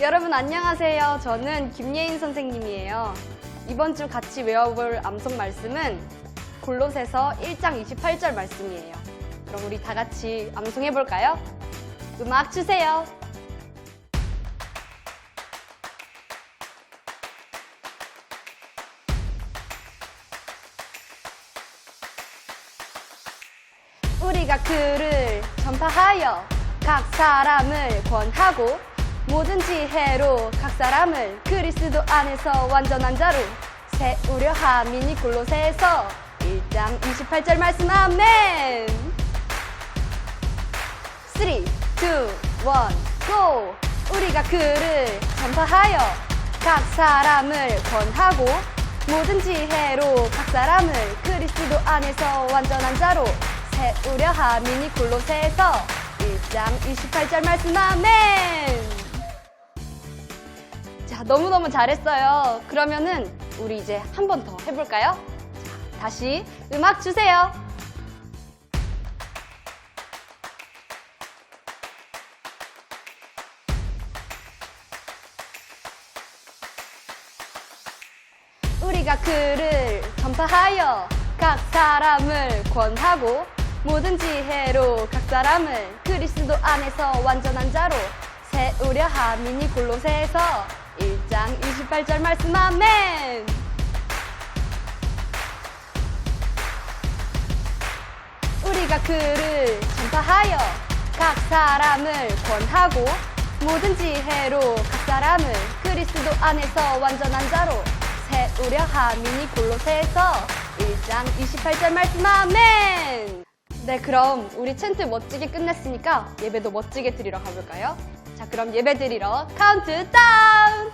여러분 안녕하세요. 저는 김예인 선생님이에요. 이번 주 같이 외워볼 암송 말씀은 골로새서 1장 28절 말씀이에요. 그럼 우리 다 같이 암송해 볼까요? 음악 주세요. 우리가 그를 전파하여 각 사람을 권하고 모든 지혜로 각 사람을 그리스도 안에서 완전한 자로 세우려 함이니 골로새서 1장 28절 말씀 아멘 3, 2, 1, GO! 우리가 그를 전파하여 각 사람을 권하고 모든 지혜로 각 사람을 그리스도 안에서 완전한 자로 세우려 함이니 골로새서 1장 28절 말씀 아멘 자 너무너무 잘했어요 그러면은 우리 이제 한 번 더 해볼까요? 자, 다시 음악 주세요 우리가 그를 전파하여 각 사람을 권하고 모든 지혜로 각 사람을 그리스도 안에서 완전한 자로 세우려 함이니 골로새서 1장 28절 말씀 아멘 우리가 그를 전파하여 각 사람을 권하고 모든 지혜로 각 사람을 그리스도 안에서 완전한 자로 세우려 함이니 골로새서 1장 28절 말씀 아멘 네 그럼 우리 챈트 멋지게 끝냈으니까 예배도 멋지게 드리러 가볼까요? 자 그럼 예배 드리러 카운트 다운